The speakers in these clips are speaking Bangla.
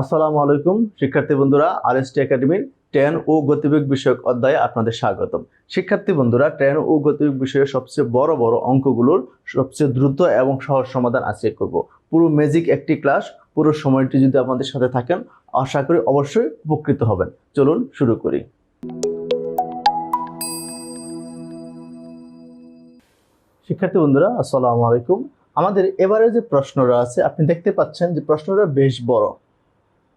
আসসালামু আলাইকুম, শিক্ষার্থী বন্ধুরা, আরএসটি একাডেমির ট্রেন ও গতিবেগ বিষয়ক অধ্যায়ে আপনাদের স্বাগতম। শিক্ষার্থী বন্ধুরা ট্রেন ও গতিবেগ বিষয়ের সবচেয়ে বড় বড় অঙ্কগুলোর সবচেয়ে দ্রুত এবং সহজ সমাধান আজকে করব। পুরো ম্যাজিক একটি ক্লাস, পুরো সময়টি যদি আমাদের সাথে থাকেন, আশা করি অবশ্যই উপকৃত হবেন। চলুন শুরু করি। শিক্ষার্থী বন্ধুরা, আসসালামু আলাইকুম। আমাদের এবারে যে প্রশ্নটা আছে, আপনি দেখতে পাচ্ছেন যে প্রশ্নটা বেশ বড়।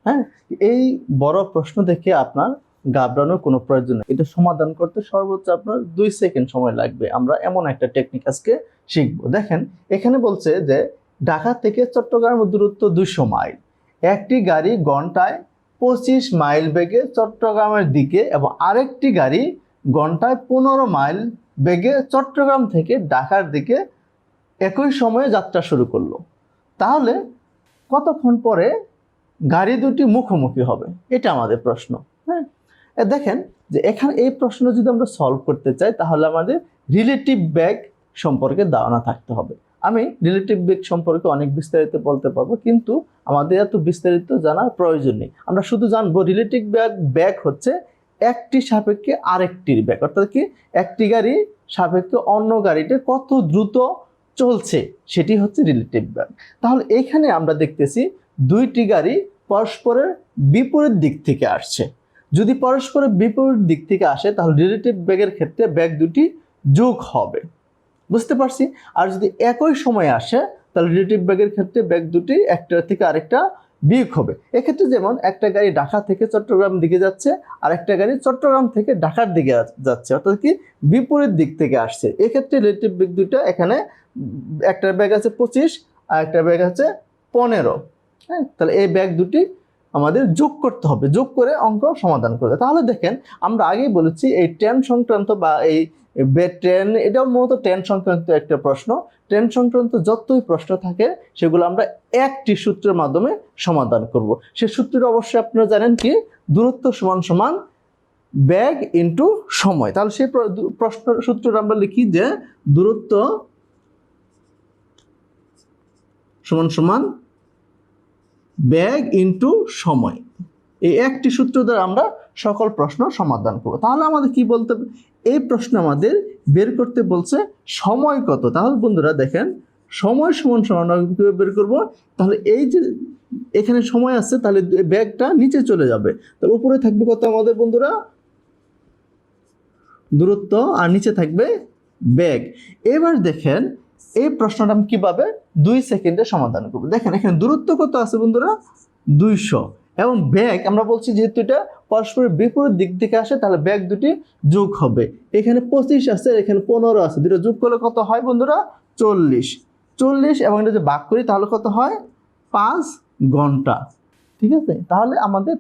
হ্যাঁ এই বড় প্রশ্ন দেখে আপনার ঘাবড়ানোর কোনো প্রয়োজন নেই। এটা সমাধান করতে সর্বোচ্চ আপনার দুই সেকেন্ড সময় লাগবে। আমরা এমন একটা টেকনিক আজকে শিখব। দেখেন, এখানে বলছে যে ঢাকা থেকে চট্টগ্রামের দূরত্ব দুশো মাইল। একটি গাড়ি ঘন্টায় পঁচিশ মাইল বেগে চট্টগ্রামের দিকে এবং আরেকটি গাড়ি ঘন্টায় পনেরো মাইল বেগে চট্টগ্রাম থেকে ঢাকার দিকে একই সময়ে যাত্রা শুরু করল। তাহলে কতক্ষণ পরে গাড়ি দুটি মুখোমুখি হবে, এটা আমাদের প্রশ্ন হ্যাঁ? দেখেন যে এখানে এই প্রশ্ন যদি আমরা সলভ করতে চাই, তাহলে আমাদের রিলেটিভ ব্যাগ সম্পর্কে ধারণা থাকতে হবে। আমি রিলেটিভ ব্যাগ সম্পর্কে অনেক বিস্তারিত বলতে পারব, কিন্তু আমাদের এত বিস্তারিত জানার প্রয়োজন নেই। আমরা শুধু জানব রিলেটিভ ব্যাগ ব্যাগ হচ্ছে একটি সাপেক্ষে আরেকটির ব্যাগ অর্থাৎ কি একটি গাড়ি সাপেক্ষে অন্য গাড়িতে কত দ্রুত চলছে, সেটি হচ্ছে রিলেটিভ ব্যাগ তাহলে এইখানে আমরা দেখতেছি দুইটি গাড়ি পরস্পরের বিপরীত দিক থেকে আসছে। যদি পরস্পরের বিপরীত দিক থেকে আসে, তাহলে রিলেটিভ ব্যাগের ক্ষেত্রে ব্যাগ দুটি যোগ হবে। বুঝতে পারছি? আর যদি একই সময়ে আসে, তাহলে রিলেটিভ ব্যাগের ক্ষেত্রে ব্যাগ দুটি একটা থেকে আরেকটা বিয়োগ হবে। এক্ষেত্রে যেমন একটা গাড়ি ঢাকা থেকে চট্টগ্রাম দিকে যাচ্ছে, আর একটা গাড়ি চট্টগ্রাম থেকে ঢাকার দিকে যাচ্ছে, অর্থাৎ কি বিপরীত দিক থেকে আসছে। এক্ষেত্রে রিলেটিভ ব্যাগ দুটো এখানে, একটা ব্যাগ আছে পঁচিশ, আর একটা ব্যাগ আছে পনেরো। হ্যাঁ তাহলে এই ব্যাগ দুটি আমাদের যোগ করতে হবে, যোগ করে অঙ্ক সমাধান করতে তাহলে দেখেন, আমরা আগেই বলেছি এই ট্রেন সংক্রান্ত বা এই ট্রেন এটাও মূলত ট্রেন সংক্রান্ত একটা প্রশ্ন। ট্রেন সংক্রান্ত যতই প্রশ্ন থাকে, সেগুলো আমরা একটি সূত্রের মাধ্যমে সমাধান করব। সে সূত্রটা অবশ্যই আপনারা জানেন কি? দূরত্ব সমান সমান ব্যাগ ইন্টু সময়। তাহলে সেই প্রশ্ন, সূত্রটা আমরা লিখি যে দূরত্ব সমান সমান ব্যাগ ইন্টু সময়। এই একটি সূত্র দ্বারা আমরা সকল প্রশ্ন সমাধান করব। তাহলে আমাদের কি বলতে? এই প্রশ্ন আমাদের বের করতে বলছে সময় কত? তাহলে বন্ধুরা দেখেন, সময় সমান সমান কীভাবে বের করব? তাহলে এই যে এখানে সময় আছে, তাহলে ব্যাগটা নিচে চলে যাবে। তাহলে উপরে থাকবে কত আমাদের বন্ধুরা? দূরত্ব, আর নিচে থাকবে ব্যাগ। এবার দেখেন এই প্রশ্নটা আমি কীভাবে দুই সেকেন্ডে সমাধান করব? দেখেন, এখানে দূরত্ব কত আছে বন্ধুরা? দুইশো। এবং ব্যাগ, আমরা বলছি যেহেতু এটা পরস্পরের বিপরীত দিক থেকে আসে, তাহলে ব্যাগ দুটি যোগ হবে। এখানে পঁচিশ আছে, এখানে পনেরো আছে। দুটো যোগ করলে কত হয় বন্ধুরা? চল্লিশ। চল্লিশ এবং এটা যদি ভাগ করি, তাহলে কত হয়? পাঁচ ঘণ্টা। ঠিক আছে? তাহলে আমাদের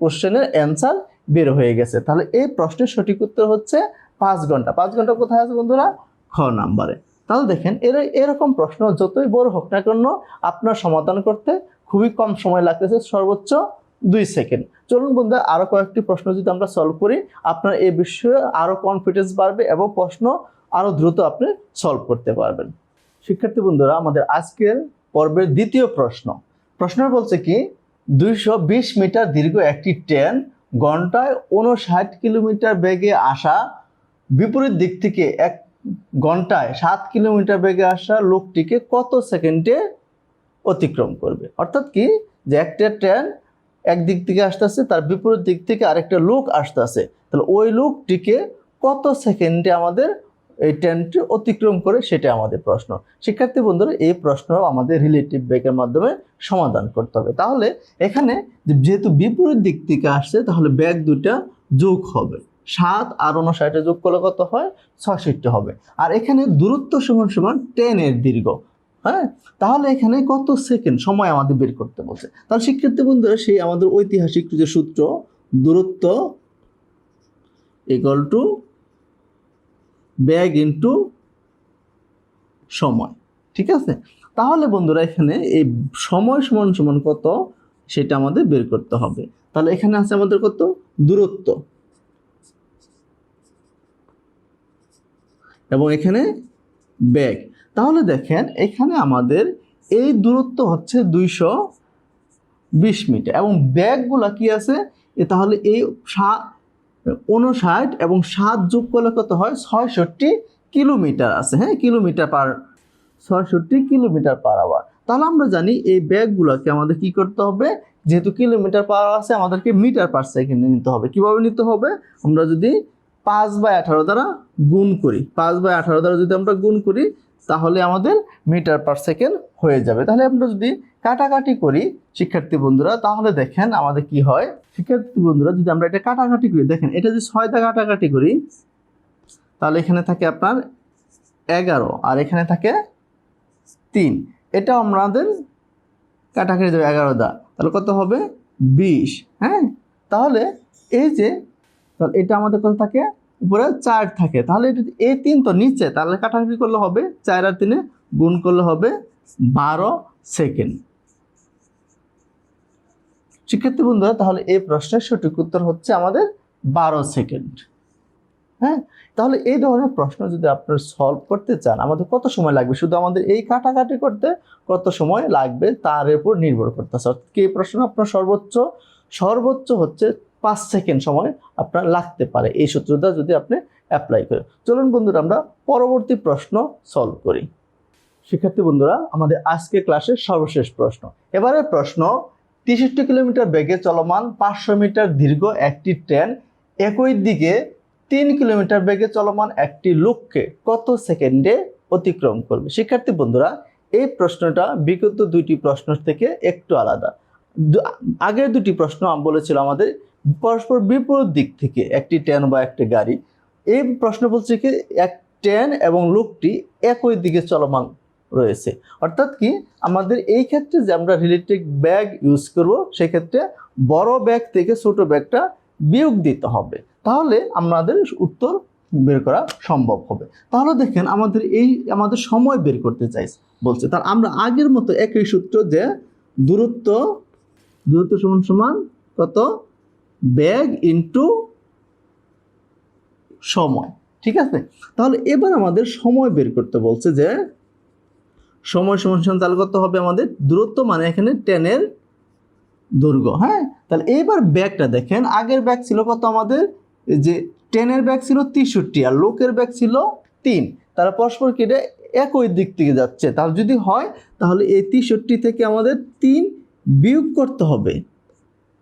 কোশ্চেনের অ্যান্সার বের হয়ে গেছে। তাহলে এই প্রশ্নের সঠিক উত্তর হচ্ছে পাঁচ ঘণ্টা। পাঁচ ঘণ্টা কোথায় আছে বন্ধুরা? খ নাম্বারে। তাহলে দেখেন, এর এরকম প্রশ্ন যতই বড় হোক না কেন আপনার সমাধান করতে খুবই কম সময় লাগতেছে, সর্বোচ্চ দুই সেকেন্ড। চলুন বন্ধুরা আরও কয়েকটি প্রশ্ন যদি আমরা সলভ করি, আপনার এই বিষয়ে আরও কনফিডেন্স বাড়বে এবং প্রশ্ন আরও দ্রুত আপনি সলভ করতে পারবেন। শিক্ষার্থী বন্ধুরা, আমাদের আজকের পর্বের দ্বিতীয় প্রশ্ন। প্রশ্ন বলছে কি, দুইশো বিশ মিটার দীর্ঘ একটি ট্রেন ঘন্টায় উনষাট কিলোমিটার বেগে আসা বিপরীত দিক থেকে এক ঘন্টায় সাত কিলোমিটার বেগে আসা লোকটিকে কত সেকেন্ডে অতিক্রম করবে? অর্থাৎ কি? যে একটা ট্রেন এক দিক থেকে আসতেছে, তার বিপরীত দিক থেকে আরেকটা লোক আসতেছে। তাহলে ওই লোকটিকে কত সেকেন্ডে আমাদের এই ট্রেনটি অতিক্রম করে সেটা আমাদের প্রশ্ন। শিক্ষার্থী বন্ধুরা, এই প্রশ্ন আমাদের রিলেটিভ ব্যাগের মাধ্যমে সমাধান করতে হবে। তাহলে এখানে যেহেতু বিপরীত দিক থেকে আসছে, তাহলে ব্যাগ দুটা যোগ হবে। সাত আর উনষাটে যোগ করলে কত হয়? ছষট্টি হবে। আর এখানে দূরত্ব সমান সমান টেনের দীর্ঘ হ্যাঁ? তাহলে এখানে কত সেকেন্ড? সময় আমাদের বের করতে বলছে। তাহলে শিক্ষার্থী বন্ধুরা, সেই আমাদের ঐতিহাসিক যে সূত্র, দূরত্ব ইকুয়াল টু ব্যাগ ইন্টু সময়, ঠিক আছে? তাহলে বন্ধুরা, এখানে এই সময় সমান সমান কত? সেটা আমাদের বের করতে হবে। তাহলে এখানে আছে আমাদের কত? দূরত্ব। এবং এখানে ব্যাগ। তাহলে দেখেন, এখানে আমাদের এই দূরত্ব হচ্ছে দুইশো বিশ মিটার। এবং ব্যাগগুলা কি আছে? তাহলে এই উনষাট এবং সাত যোগ করলে কত হয়? ছয়ষট্টি কিলোমিটার আছে। হ্যাঁ কিলোমিটার পার, ছয়ষট্টি কিলোমিটার পার আওয়ার। তাহলে আমরা জানি এই ব্যাগগুলোকে আমাদের কি করতে হবে? যেহেতু কিলোমিটার পার আছে, আমাদেরকে মিটার পার সেকেন্ডে নিতে হবে। কীভাবে নিতে হবে? আমরা যদি পাঁচ বাই আঠারো দ্বারা গুণ করি। পাঁচ বাই আঠারো দ্বারা যদি আমরা গুণ করি, তাহলে আমাদের মিটার পার সেকেন্ড হয়ে যাবে। তাহলে আমরা যদি কাটাকাটি করি, শিক্ষার্থী বন্ধুরা, তাহলে দেখেন আমাদের কি হয়। শিক্ষার্থী বন্ধুরা, যদি আমরা এটা কাটাকাটি করি, দেখেন, এটা যদি ছয়টা কাটাকাটি করি, তাহলে এখানে থাকে আপনার এগারো, আর এখানে থাকে তিন। এটা আমাদের কাটাকাটি দেবে এগারো দা তাহলে কত হবে? বিশ। হ্যাঁ? তাহলে এই যে, তাহলে এটা আমাদের কত থাকে? উপরে চার থাকে। তাহলে যদি- এই তিন, তো নিচে, তাহলে কাটাকাটি করলে হবে চার আর তিনে গুণ করলে হবে বারো সেকেন্ড। শিক্ষার্থী বন্ধুরা, তাহলে এই প্রশ্নের সঠিক উত্তর হচ্ছে আমাদের বারো সেকেন্ড। হ্যাঁ? তাহলে এই ধরনের প্রশ্ন যদি আপনারা সলভ করতে চান, আমাদের কত সময় লাগবে? শুধু আমাদের এই কাটাকাটি করতে কত সময় লাগবে? তার উপর নির্ভর করতেছে। অর্থাৎ কি প্রশ্ন আপনার সর্বোচ্চ? সর্বোচ্চ হচ্ছে পাঁচ সেকেন্ড সময় আপনার লাগতে পারে। এই সূত্রটা যদি আপনি অ্যাপ্লাই করেন। চলুন বন্ধুরা, আমরা পরবর্তী প্রশ্ন সলভ করি। শিক্ষার্থী বন্ধুরা, আমাদের আজকে ক্লাসের সর্বশেষ প্রশ্ন। এবারের প্রশ্ন, তেষট্টি কিলোমিটার বেগে চলমান পাঁচশো মিটার দীর্ঘ একটি ট্রেন একই দিকে তিন কিলোমিটার বেগে চলমান একটি লোককে কত সেকেন্ডে অতিক্রম করবে? শিক্ষার্থী বন্ধুরা, এই প্রশ্নটা বিগত দুইটি প্রশ্ন থেকে একটু আলাদা। আগের দুটি প্রশ্ন বলেছিল আমাদের পরস্পর বিপরীত দিক থেকে একটি ট্রেন বা একটি গাড়ি, এই প্রশ্ন বলছে কি, এক ট্রেন এবং লোকটি একই দিকে চলমান রয়েছে। অর্থাৎ কি, আমাদের এই ক্ষেত্রে যে আমরা রিলেটিভ ব্যাগ ইউজ করব, সেক্ষেত্রে বড় ব্যাগ থেকে ছোট ব্যাগটা বিয়োগ দিতে হবে। তাহলে আমাদের উত্তর বের করা সম্ভব হবে। তাহলে দেখেন, আমাদের এই, আমাদের সময় বের করতে চাই বলছে। তার আমরা আগের মতো একই সূত্র যে দূরত্ব দূরত্ব সমান সমান কত? ব্যাগ ইনটু সময়, ঠিক আছে? তাহলে এবার আমাদের সময় বের করতে বলছে যে, সময় সমান তাহলে কত হবে আমাদের? দূরত্ব মানে এখানে টেনের দৈর্ঘ্য হ্যাঁ? তাহলে এইবার ব্যাগটা দেখেন, আগের ব্যাগ ছিল কত আমাদের? যে টেনের ব্যাগ ছিল তেষট্টি আর লোকের ব্যাগ ছিল তিন। তারা পরস্পর কেটে একই দিক থেকে যাচ্ছে। তাহলে যদি হয়, তাহলে এই তেষট্টি থেকে আমাদের তিন বিয়োগ করতে হবে।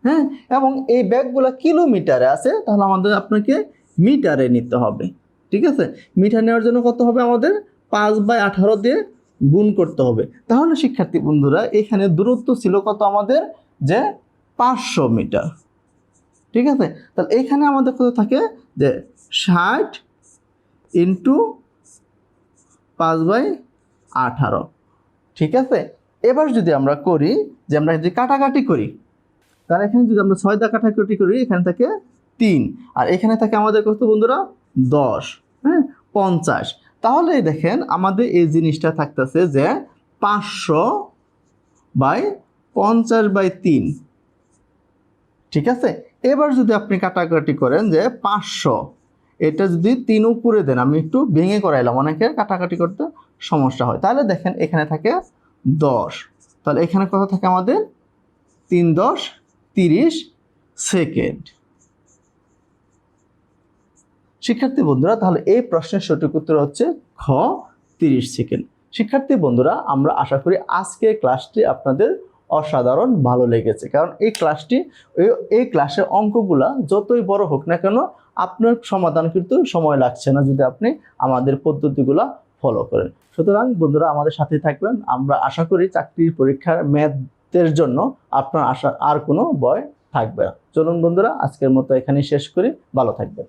হ্যাঁ? এবং এই ব্যাগগুলো কিলোমিটারে আছে, তাহলে আমাদের আপনাকে মিটারে নিতে হবে। ঠিক আছে? মিটার নেওয়ার জন্য কত হবে আমাদের? পাঁচ বাই আঠারো দিয়ে গুণ করতে হবে। তাহলে শিক্ষার্থী বন্ধুরা, এখানে দূরত্ব ছিল কত আমাদের? যে পাঁচশো মিটার। ঠিক আছে? তাহলে এখানে আমাদের কত থাকে? যে ষাট ইন্টু পাঁচ বাই আঠারো। ঠিক আছে? এবার যদি আমরা করি, যে আমরা যদি কাটাকাটি করি তাহলে এখানে যদি আমরা ছয় দা কাটাকাটি করি, এখানে থাকে তিন। আর এখানে থাকে আমাদের কত বন্ধুরা? দশ। হ্যাঁ? পঞ্চাশ। তাহলে দেখেন, আমাদের এই জিনিসটা থাকতেছে যে পাঁচশো বাই পঞ্চাশ বাই তিন। ঠিক আছে? এবার যদি আপনি কাটাকাটি করেন যে পাঁচশো, এটা যদি তিন উপরে দেন, আমি একটু ভেঙে করাইলাম অনেকের কাটাকাটি করতে সমস্যা হয়। তাহলে দেখেন, এখানে থাকে দশ। তাহলে এখানে কত থাকে আমাদের? তিন দশ তিরিশ সেকেন্ড। শিক্ষার্থী বন্ধুরা, তাহলে এই প্রশ্নের সঠিক উত্তর হচ্ছে খ, তিরিশ সেকেন্ড। শিক্ষার্থী বন্ধুরা, আমরা আশা করি আজকের ক্লাসটি আপনাদের অসাধারণ ভালো লেগেছে। কারণ এই ক্লাসটি, এই- ক্লাসের অঙ্কগুলা যতই বড় হোক না কেন, আপনার সমাধান কিন্তু সময় লাগছে না যদি আপনি আমাদের পদ্ধতিগুলা ফলো করেন। সুতরাং বন্ধুরা, আমাদের সাথে থাকবেন। আমরা আশা করি চাকরির পরীক্ষার ম্যাথের জন্য আপনার আশা, আর কোনো ভয় থাকবে না। চলুন বন্ধুরা, আজকের মতো এখানেই শেষ করি। ভালো থাকবেন।